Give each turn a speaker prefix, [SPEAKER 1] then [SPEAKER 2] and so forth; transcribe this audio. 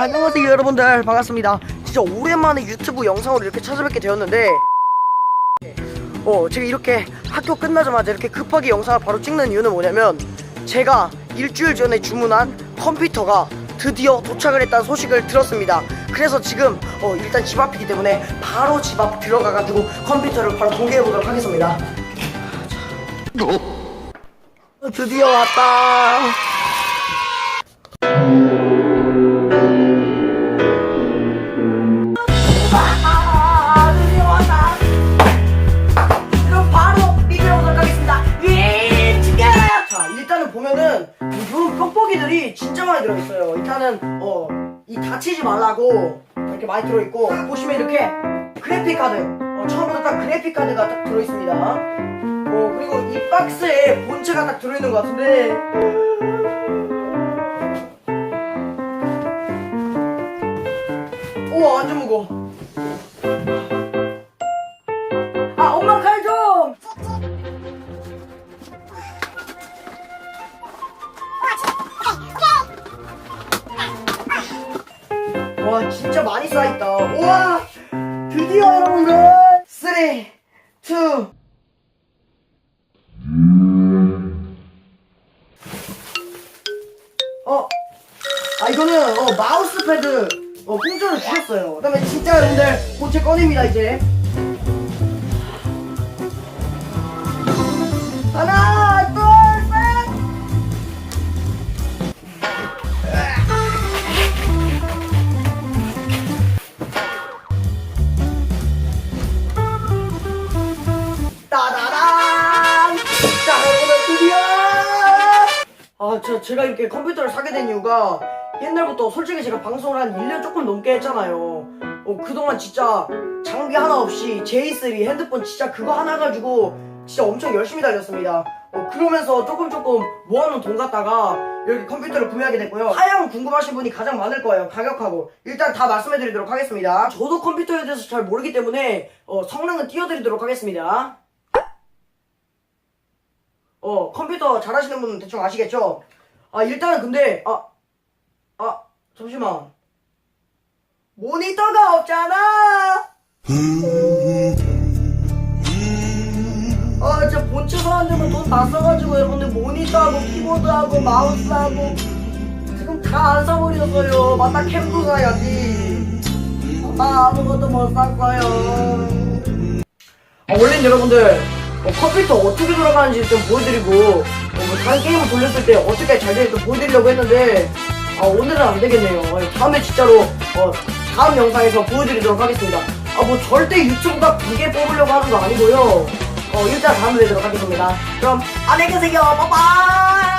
[SPEAKER 1] 안녕하세요 여러분들. 반갑습니다. 진짜 오랜만에 유튜브 영상으로 이렇게 찾아뵙게 되었는데 어 제가 이렇게 학교 끝나자마자 이렇게 급하게 영상을 바로 찍는 이유는 뭐냐면 제가 일주일 전에 주문한 컴퓨터가 드디어 도착을 했다는 소식을 들었습니다. 그래서 지금 어 일단 집 앞이기 때문에 바로 집 앞 들어가가지고 컴퓨터를 바로 공개해 보도록 하겠습니다. 어, 드디어 왔다 뽁뽁이들이 진짜 많이 들어있어요. 일단은 어, 이 다치지 말라고 이렇게 많이 들어있고 보시면 이렇게 그래픽 카드, 어, 처음부터 딱 그래픽 카드가 딱 들어있습니다. 어, 그리고 이 박스에 본체가 딱 들어있는 것 같은데 우와 완전 무거워. 와 진짜 많이 쌓였다. 우와 드디어 여러분들. 3 2 어? 아 이거는 어, 마우스 패드 어, 공짜로 주셨어요. 그 다음에 진짜 여러분들 본체 꺼냅니다 이제 아, 저, 제가 이렇게 컴퓨터를 사게 된 이유가 옛날부터 솔직히 제가 방송을 한 1년 조금 넘게 했잖아요. 어, 그동안 진짜 장비 하나 없이 J3 핸드폰 진짜 그거 하나 가지고 진짜 엄청 열심히 달렸습니다. 어, 그러면서 조금 조금 모아놓은 돈 갖다가 여기 컴퓨터를 구매하게 됐고요. 하향 궁금하신 분이 가장 많을 거예요. 가격하고. 일단 다 말씀해 드리도록 하겠습니다. 저도 컴퓨터에 대해서 잘 모르기 때문에 어, 성능은 띄워드리도록 하겠습니다. 어, 컴퓨터 잘하시는 분은 대충 아시겠죠? 아, 일단은 근데, 아, 아, 잠시만. 모니터가 없잖아! 아, 진짜 본체 사는데만 돈다 써가지고 여러분들 모니터하고 키보드하고 마우스하고 지금 다 안 사버렸어요. 맞다, 캠도 사야지. 아, 아무것도 못 샀어요. 아, 원래는 여러분들 어, 컴퓨터 어떻게 돌아가는지 좀 보여드리고 어, 뭐 다른 게임을 돌렸을 때 어떻게 잘 되는지 좀 보여드리려고 했는데 아 오늘은 안 되겠네요. 어, 다음에 진짜로 어, 다음 영상에서 보여드리도록 하겠습니다. 아 뭐 절대 유튜브가 두개 뽑으려고 하는 거 아니고요. 어 일단 다음에 뵙도록 하겠습니다. 그럼 안녕히 계세요. 빠빠이